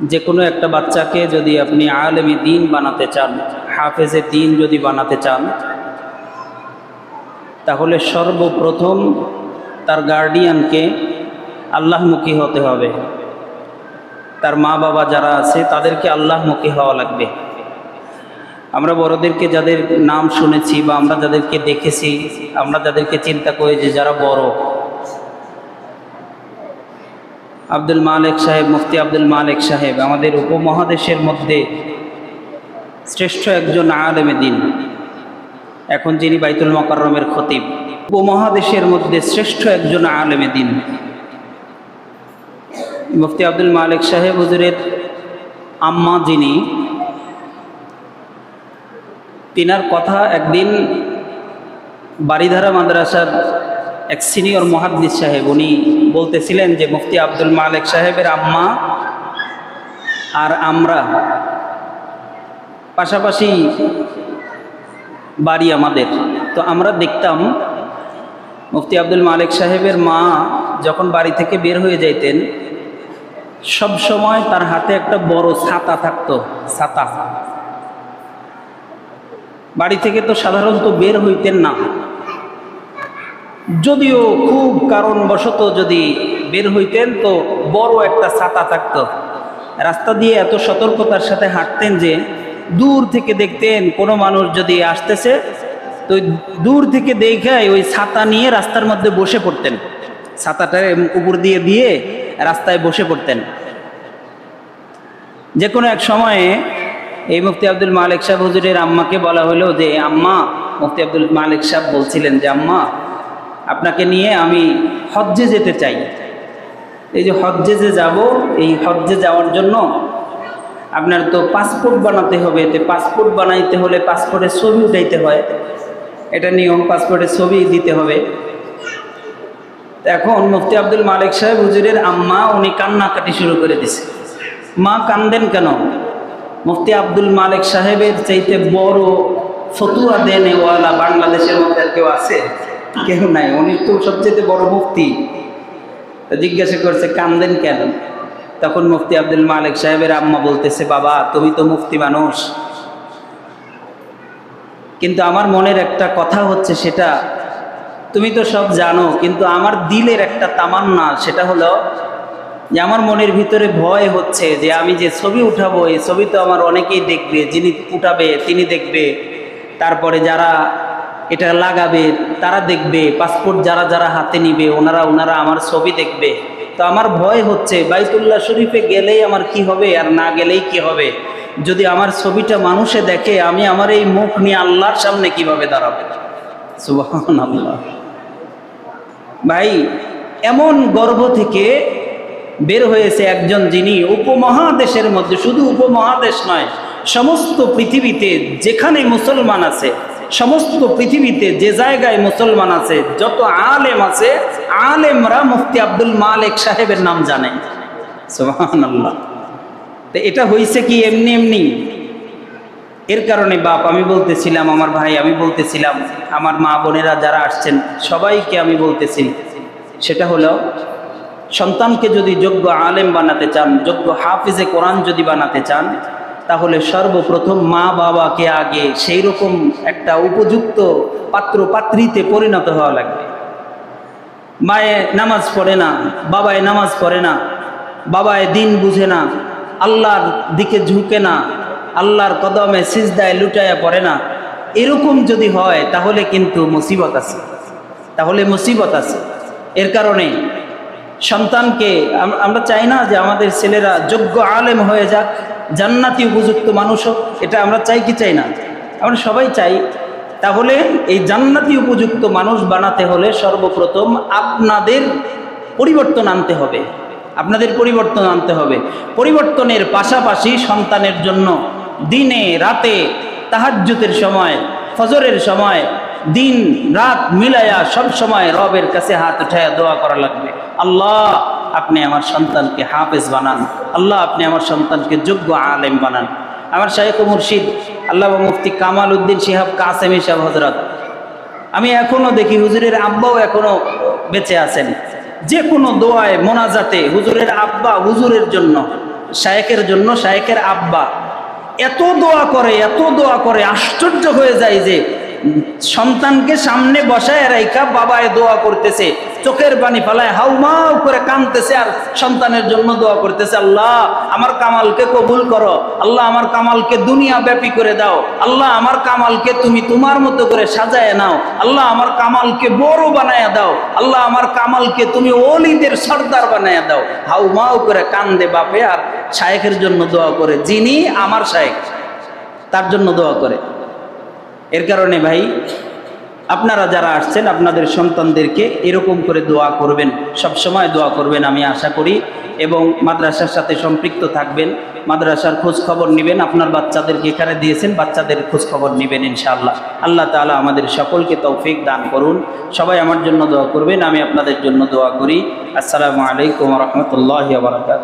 যে কোনো একটা বাচ্চাকে যদি আপনি আলেমী দিন বানাতে চান, হাফেজে দিন যদি বানাতে চান, তাহলে সর্বপ্রথম তার গার্ডিয়ানকে আল্লাহমুখী হতে হবে। তার মা বাবা যারা আছে, তাদেরকে আল্লাহমুখী হওয়া লাগবে। আমরা বড়দেরকে যাদের নাম শুনেছি বা আমরা যাদেরকে দেখেছি, আমরা যাদেরকে চিন্তা করি যে যারা বড় আব্দুল মালেক সাহেব, মুফতি আব্দুল মালেক সাহেব, আমাদের উপমহাদেশের মধ্যে শ্রেষ্ঠ একজন আলেমে দিন। এখন যিনি বাইতুল মকরমের খতিব, উপমহাদেশের মধ্যে শ্রেষ্ঠ একজন আলেমে দিন। মুফতি আব্দুল মালিক সাহেব, হুজুরের আম্মা যিনি, তিনার কথা একদিন বাড়িধারা মাদ্রাসার এক সিনিয়র মহাদ্দিস সাহেব, উনি বলতেছিলেন যে, মুফতি আব্দুল মালিক সাহেবের আম্মা আর আমরা। পাশাপাশি বাড়ি আমাদের। তো আমরা দেখতাম, মুফতি আব্দুল মালিক সাহেবের মা যখন বাড়ি থেকে বের হয়ে যাইতেন, সব সময় তার হাতে একটা বড় ছাতা থাকতো, ছাতা। বাড়ি থেকে তো সাধারণত বের হইতেন না। যদিও খুব কারণবশত যদি বের হইতেন, তো বড় একটা ছাতা থাকত। রাস্তা দিয়ে এত সতর্কতার সাথে হাঁটতেন যে দূর থেকে দেখতেন কোনো মানুষ যদি আসতেছে, তো দূর থেকে দেখায় ওই ছাতা নিয়ে রাস্তার মধ্যে বসে পড়তেন। ছাতাটা উপর দিয়ে দিয়ে রাস্তায় বসে পড়তেন। যে কোনো এক সময়ে এই মুফতি আব্দুল মালিক সাহেব হুজুরের আম্মাকে বলা হলো যে, আম্মা, মুফতি আব্দুল মালিক সাহেব বলছিলেন যে, আম্মা আপনাকে নিয়ে আমি হজ্জে যেতে চাই। এই যে হজ্জে যে যাব, এই হজ্জে যাওয়ার জন্য আপনার তো পাসপোর্ট বানাতে হবে। এতে পাসপোর্ট বানাইতে হলে পাসপোর্টের ছবি উঠাইতে হয়। এটা নিয়ম পাসপোর্টের ছবি দিতে হবে। এখন মুফতি আব্দুল মালিক সাহেব হুজুরের আম্মা, উনি কান্নাকাটি শুরু করে দিছে। মা, কান্দেন কেন? মুফতি আব্দুল মালিক সাহেবের চাইতে বড় ফতুয়া দেনেওয়ালা বাংলাদেশের মধ্যে কেউ আছে? কেউ নাই, উনি তো সবচেয়ে বড় মুফতি। তো জিজ্ঞাসা করছে, কান্দেন কেন? তখন মুফতি আব্দুল মালিক সাহেবের আম্মা বলতেছে, বাবা, তুমি তো মুফতি মানুষ। কিন্তু আমার মনের একটা কথা হচ্ছে সেটা, তুমি তো সব জানো, কিন্তু আমার দিলের একটা তামান্না সেটা হলো যে আমার মনের ভিতরে ভয় হচ্ছে যে আমি যে ছবি উঠাবো, এই ছবি তো আমার অনেকেই দেখবে, যিনি উঠাবে তিনি দেখবে। তারপরে যারা এটা লাগাবে, তারা দেখবে পাসপোর্ট যারা যারা হাতে নিবে, ওনারা ওনারা আমার ছবি দেখবে। তো আমার ভয় হচ্ছে, বাইতুল্লাহ শরীফে গেলেই আমার কি হবে আর না গেলেই কি হবে? যদি আমার ছবিটা মানুষে দেখে, আমি আমার এই মুখ নিয়ে আল্লাহর সামনে কীভাবে দাঁড়াবো? সুবাহ আল্লাহ ভাই, এমন গর্ভ থেকে বের হয়েছে একজন যিনি উপমহাদেশের মধ্যে, শুধু উপমহাদেশ নয়, সমস্ত পৃথিবীতে যেখানে মুসলমান আছে সমস্ত পৃথিবীতে যে জায়গায় মুসলমান আছে, যত আলেম আছে, আলেমরা মুফতি আব্দুল মালেক সাহেবের নাম জানে। আল্লাহ এটা হয়েছে কি এমনি এমনি? এর কারণে বাপ, আমি বলতেছিলাম, আমার ভাই, আমি বলতেছিলাম, আমার মা বোনেরা যারা আসছেন, সবাইকে আমি বলতেছি, সেটা হলো, সন্তানকে যদি যোগ্য আলেম বানাতে চান, যোগ্য হাফিজে কোরআন যদি বানাতে চান তাহলে সর্বপ্রথম মা বাবাকে আগে সেই রকম একটা উপযুক্ত পাত্র পাত্রীতে পরিণত হওয়া লাগবে। মায়ে নামাজ পড়ে না, বাবায় নামাজ পড়ে না, বাবায় দিন বুঝে না, আল্লাহর দিকে ঝুঁকে না, আল্লাহর কদমে সিজদায় লুটাইয়া পড়ে না, এরকম যদি হয় তাহলে কিন্তু মুসিবত আছে। তাহলে মুসিবত আছে। এর কারণে সন্তানকে আমরা চাই না যে আমাদের ছেলেরা যোগ্য আলেম হয়ে যাক জান্নাতি উপযুক্ত মানুষ হোক, এটা আমরা চাই কি চাই না? আমরা সবাই চাই, তাহলে এই জান্নাতি উপযুক্ত মানুষ বানাতে হলে সর্বপ্রথম আপনাদের পরিবর্তন আনতে হবে। আপনাদের পরিবর্তন আনতে হবে। পরিবর্তনের পাশাপাশি সন্তানের জন্য দিনে, রাতে তাহাজ্যতের সময়, ফজরের সময়, দিন, রাত মিলাইয়া সব সময় রবের কাছে হাত উঠাইয়া দোয়া করা লাগবে। আল্লাহ আপনি আমার সন্তানকে হাফেজ বানান। আল্লাহ আপনি আমার সন্তানকে যোগ্য আলেম বানান। আমার শাহেখ মুর্শিদ, আল্লাহ মুফতি কামাল উদ্দিন শিহাব কাসেমি সাহেব হজরত আমি এখনও দেখি হুজুরের আব্বাও এখনও বেঁচে আছেন। যে কোনো দোয়ায় মোনাজাতে হুজুরের আব্বা হুজুরের জন্য শায়েকের জন্য শায়েকের আব্বা। এত দোয়া করে, এত দোয়া করে আশ্চর্য হয়ে যায় যে সন্তানকে সামনে বসায় রাইখা বাবায় দোয়া করতেছে। চোখের পানি ফেলায় হাউমাউ করে কাঁদতেছে আর সন্তানের জন্য দোয়া করতেছে, আল্লাহ, আমার কামালকে কবুল করো। আল্লাহ, আমার কামালকে দুনিয়া ব্যাপী করে দাও। আল্লাহ, আমার কামালকে তুমি তোমার মতো করে সাজায় নাও। আল্লাহ, আমার কামালকে বড় বানায় দাও। আল্লাহ, আমার কামালকে তুমি অলিদের সর্দার বানায় দাও। হাউমাউ করে কান্দে বাপে আর শায়েখের জন্য দোয়া করে। যিনি আমার শায়েখ, তার জন্য দোয়া করে। এর কারণে ভাই, আপনারা যারা আসছেন, আপনাদের সন্তানদেরকে এরকম করে দোয়া করবেন সব সময় দোয়া করবেন আমি আশা করি। এবং মাদ্রাসার সাথে সম্পৃক্ত থাকবেন, মাদ্রাসার খোঁজ খবর নেবেন, আপনার বাচ্চাদেরকে এখানে দিয়েছেন, বাচ্চাদের খোঁজ খবর নেবেন ইনশাআল্লাহ। আল্লাহ তাআলা আমাদের সকলকে তৌফিক দান করুন। সবাই আমার জন্য দোয়া করবেন, আমি আপনাদের জন্য দোয়া করি। আসসালামু আলাইকুম রহমতুল্লাহ বারকাত